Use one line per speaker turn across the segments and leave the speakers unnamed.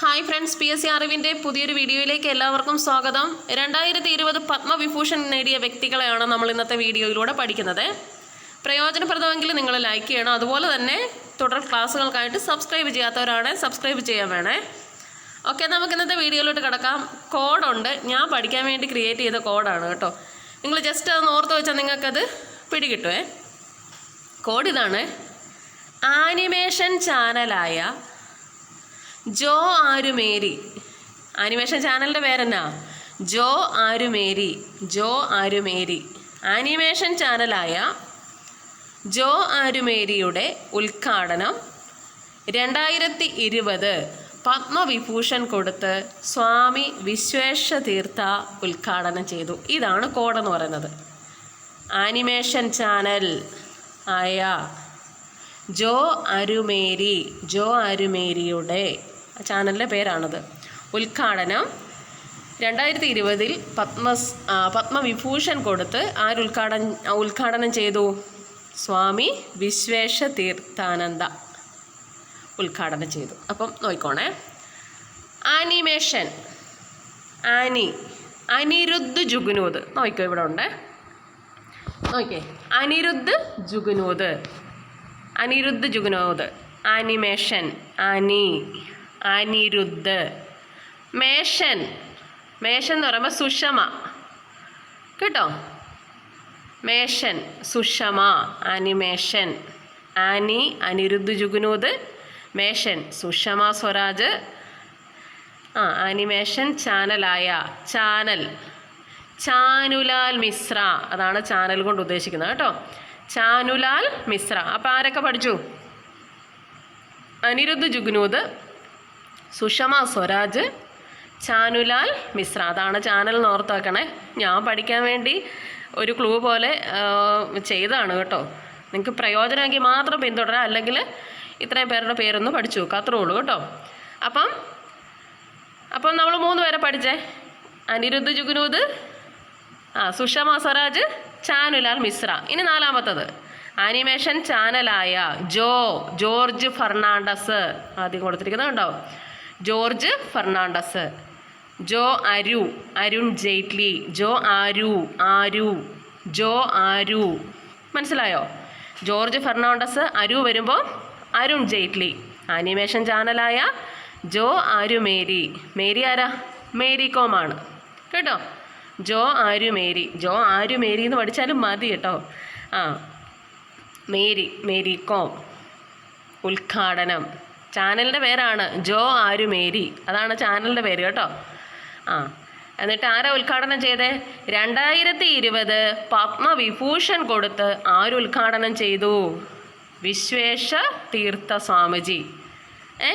Hi friends P S C അറിവിന്റെ പുതിയൊരു വീഡിയോയിലേക്ക് എല്ലാവർക്കും സ്വാഗതം. രണ്ടായിരത്തി ഇരുപത് പത്മവിഭൂഷൺ നേടിയ വ്യക്തികളെയാണ് നമ്മൾ ഇന്നത്തെ വീഡിയോയിലൂടെ പഠിക്കുന്നത്. പ്രയോജനപ്രദമെങ്കിൽ നിങ്ങൾ ലൈക്ക് ചെയ്യണം. അതുപോലെ തന്നെ തുടർ ക്ലാസ്സുകൾക്കായിട്ട് സബ്സ്ക്രൈബ് ചെയ്യാത്തവരാണ് സബ്സ്ക്രൈബ് ചെയ്യാൻ വേണേ. ഓക്കെ നമുക്ക് ഇന്നത്തെ വീഡിയോയിലോട്ട് കിടക്കാം. കോഡുണ്ട്. ഞാൻ പഠിക്കാൻ വേണ്ടി ക്രിയേറ്റ് ചെയ്ത കോഡാണ് കേട്ടോ. നിങ്ങൾ ജസ്റ്റ് അതൊന്ന് ഓർത്ത് വെച്ചാൽ നിങ്ങൾക്കത് പിടികിട്ടുമേ കോഡ് ഇതാണ്. ആനിമേഷൻ ചാനലായ ജോ ആരുമേരി. ആനിമേഷൻ ചാനലിന്റെ പേരെന്നാ? ജോ ആരുമേരി. ജോ ആരുമേരി. ആനിമേഷൻ ചാനലായ ജോ ആരുമേരിയുടെ ഉദ്ഘാടനം രണ്ടായിരത്തി ഇരുപത് പത്മവിഭൂഷൺ കൊടുത്ത് സ്വാമി വിശ്വേശതീർത്ഥ ഉദ്ഘാടനം ചെയ്തു. ഇതാണ് കോഡെന്ന് പറയുന്നത്. ആനിമേഷൻ ചാനൽ ആയ ജോ അരുമേരി ജോ അരുമേരിയുടെ ചാനലിന്റെ പേരാണത്. ഉദ്ഘാടനം രണ്ടായിരത്തി ഇരുപതിൽ പത്മ പത്മവിഭൂഷൺ കൊടുത്ത് ആര് ഉദ്ഘാടനം ഉദ്ഘാടനം ചെയ്തു? സ്വാമി വിശ്വേഷ തീർത്ഥാനന്ദ ഉദ്ഘാടനം ചെയ്തു. അപ്പം നോക്കിക്കോണേ. ആനിമേഷൻ. ആനി അനിരുദ്ധ് ജുഗ്നൂദ്. നോക്കിക്കോ ഇവിടെ ഉണ്ട്. നോക്കിയേ. Anerood Jugnauth. Anerood Jugnauth. Animation. അനി അനിരുദ്ധ്. മേഷൻ മേഷൻ എന്ന് പറയുമ്പോൾ സുഷമ. കേട്ടോ? മേഷൻ സുഷമ അനിമേഷൻ ആനി അനിരുദ്ധ് ജുഗുനൂത് മേഷൻ സുഷമ സ്വരാജ്. ആ ആനിമേഷൻ ചാനലായ ചാനൽ. ചാനുലാൽ മിശ്ര. അതാണ് ചാനൽ കൊണ്ട് ഉദ്ദേശിക്കുന്നത് കേട്ടോ. ചാനുലാൽ മിശ്ര. അപ്പം ആരൊക്കെ പഠിച്ചു? അനിരുദ്ധ് ജുഗ്നൂദ് സുഷമ സ്വരാജ് ചാനുലാൽ മിശ്ര. അതാണ് ചാനൽ നോർത്താക്കണേ ഞാൻ പഠിക്കാൻ വേണ്ടി ഒരു ക്ലൂ പോലെ ചെയ്തതാണ് കേട്ടോ. നിങ്ങൾക്ക് പ്രയോജനമെങ്കിൽ മാത്രം പിന്തുടരാം. അല്ലെങ്കിൽ ഇത്രയും പേരുടെ പേരൊന്ന് പഠിച്ചു വെക്കുക അത്രേ ഉള്ളൂ കേട്ടോ. അപ്പം അപ്പം നമ്മൾ മൂന്ന് പേരെ പഠിച്ചേ. അനിരുദ്ധ് ജുഗ്നൂദ് ആ സുഷമ സ്വരാജ് ചാനുലാൽ മിശ്ര. ഇനി നാലാമത്തത്. ആനിമേഷൻ ചാനലായ ജോ ജോർജ് ഫെർണാണ്ടസ്. ആദ്യം കൊടുത്തിരിക്കുന്നത് കണ്ടോ? ജോർജ് ഫെർണാണ്ടസ്. ജോ അരു അരുൺ ജെയ്റ്റ്ലി. ജോ ആരു ആരു. ജോ ആരു. മനസ്സിലായോ? ജോർജ് ഫെർണാണ്ടസ് അരു വരുമ്പോൾ അരുൺ ജെയ്റ്റ്ലി. ആനിമേഷൻ ചാനലായ ജോ ആരു മേരി. മേരി ആരാ? മേരി കോമാണ്. കേട്ടോ? ജോ ആരു മേരി. ജോ ആരു മേരി എന്ന് പഠിച്ചാലും മതി കേട്ടോ. ആ. മേരി മേരി കോം. ഉദ്ഘാടനം. ചാനലിന്റെ പേരാണ് ജോ ആരു മേരി അതാണ് ചാനലിന്റെ പേര് കേട്ടോ. ആ എന്നിട്ട് ആരാ ഉദ്ഘാടനം ചെയ്തേ? രണ്ടായിരത്തി ഇരുപത് പത്മവിഭൂഷൺ കൊടുത്ത് ആര് ഉദ്ഘാടനം ചെയ്തു? വിശ്വേശ തീർത്ഥ സ്വാമിജി ഏ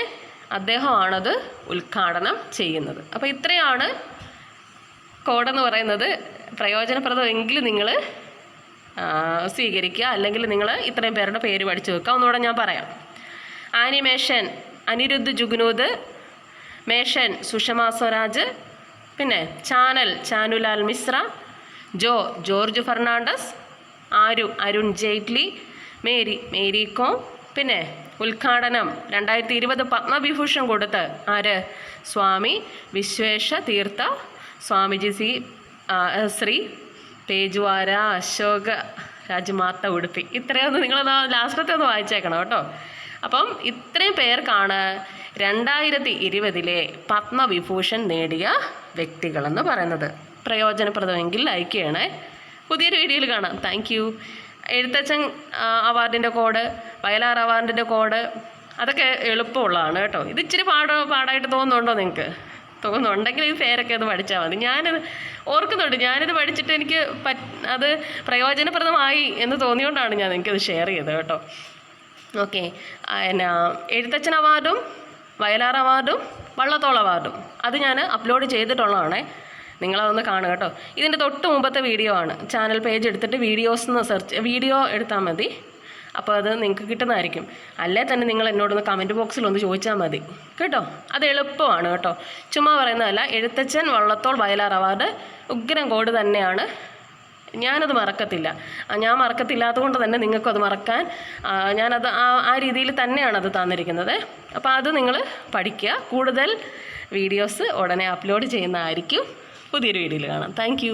അദ്ദേഹമാണത് ഉദ്ഘാടനം ചെയ്യുന്നത്. അപ്പോൾ ഇത്രയാണ് കോഡെന്ന് പറയുന്നത്. പ്രയോജനപ്രദമെങ്കിലും നിങ്ങൾ സ്വീകരിക്കുക. അല്ലെങ്കിൽ നിങ്ങൾ ഇത്രയും പേരുടെ പേര് പഠിച്ചു വെക്കുക. ഒന്നുകൂടെ ഞാൻ പറയാം. ആനിമേഷൻ അനിരുദ്ധ് ജുഗ്നൂദ് മേഷൻ സുഷമ സ്വരാജ് പിന്നെ ചാനൽ ചാനുലാൽ മിശ്ര ജോ ജോർജ് ഫെർണാണ്ടസ് ആരു അരുൺ ജെയ്റ്റ്ലി മേരി മേരി കോം പിന്നെ ഉദ്ഘാടനം രണ്ടായിരത്തി ഇരുപത് പത്മവിഭൂഷൺ കൊടുത്ത് ആര്? സ്വാമി വിശ്വേശ തീർത്ഥ സ്വാമിജി സി ശ്രീ തേജുവാര അശോക രാജമാത്ത ഉടുപ്പി. ഇത്രയൊന്ന് നിങ്ങളൊന്ന് ലാസ്റ്റത്തെ ഒന്ന് വായിച്ചേക്കണം കേട്ടോ. അപ്പം ഇത്രയും പേർക്കാണ് രണ്ടായിരത്തി ഇരുപതിലെ പത്മവിഭൂഷൺ നേടിയ വ്യക്തികളെന്ന് പറയുന്നത്. പ്രയോജനപ്രദമെങ്കിൽ ലൈക്ക് ചെയ്യണേ. പുതിയൊരു വീഡിയോയിൽ കാണാം. താങ്ക് യു എഴുത്തച്ഛൻ അവാർഡിന്റെ കോഡ് വയലാർ അവാർഡിന്റെ കോഡ് അതൊക്കെ എളുപ്പമുള്ളതാണ് കേട്ടോ. ഇത് ഇച്ചിരി പാട പാടായിട്ട് തോന്നുന്നുണ്ടോ നിങ്ങൾക്ക് തോന്നുന്നുണ്ടെങ്കിൽ ഈ പേരൊക്കെ ഒന്ന് പഠിച്ചാൽ മതി. ഞാനിത് ഓർക്കുന്നുണ്ട്. ഞാനിത് പഠിച്ചിട്ട് എനിക്ക് പറ്റ് അത് പ്രയോജനപ്രദമായി എന്ന് തോന്നിയോണ്ടാണ് ഞാൻ നിങ്ങൾക്കത് ഷെയർ ചെയ്തത് കേട്ടോ. ഓക്കെ. എന്നാ എഴുത്തച്ഛൻ അവാർഡും വയലാർ അവാർഡും വള്ളത്തോൾ അവാർഡും. അത് ഞാൻ അപ്ലോഡ് ചെയ്തിട്ടുള്ളതാണേ. നിങ്ങളതൊന്ന് കാണുക കേട്ടോ. ഇതിന്റെ തൊട്ട് മുമ്പത്തെ വീഡിയോ ആണ്. ചാനൽ പേജ് എടുത്തിട്ട് വീഡിയോസ് എന്ന് സെർച്ച് വീഡിയോ എടുത്താൽ മതി. അപ്പോൾ അത് നിങ്ങൾക്ക് കിട്ടുന്നതായിരിക്കും. അല്ലേ തന്നെ നിങ്ങൾ എന്നോടൊന്ന് കമന്റ് ബോക്സിൽ ഒന്ന് ചോദിച്ചാൽ മതി. കേട്ടോ? അത് എളുപ്പമാണ് കേട്ടോ. ചുമ്മാ പറയുന്നതല്ല എഴുത്തച്ഛൻ വള്ളത്തോൾ വയലാർ അവാർഡ് ഉഗ്രം കോഡ് തന്നെയാണ് ഞാനത് മറക്കത്തില്ല. ഞാൻ മറക്കത്തില്ലാത്തത് കൊണ്ട് തന്നെ നിങ്ങൾക്കത് മറക്കാൻ ഞാനത് ആ ആ രീതിയിൽ തന്നെയാണ് അത് തന്നിരിക്കുന്നത്. അപ്പോൾ അത് നിങ്ങൾ പഠിക്കുക. കൂടുതൽ വീഡിയോസ് ഉടനെ അപ്ലോഡ് ചെയ്യുന്നതായിരിക്കും. പുതിയൊരു വീഡിയോയിൽ കാണാം. താങ്ക്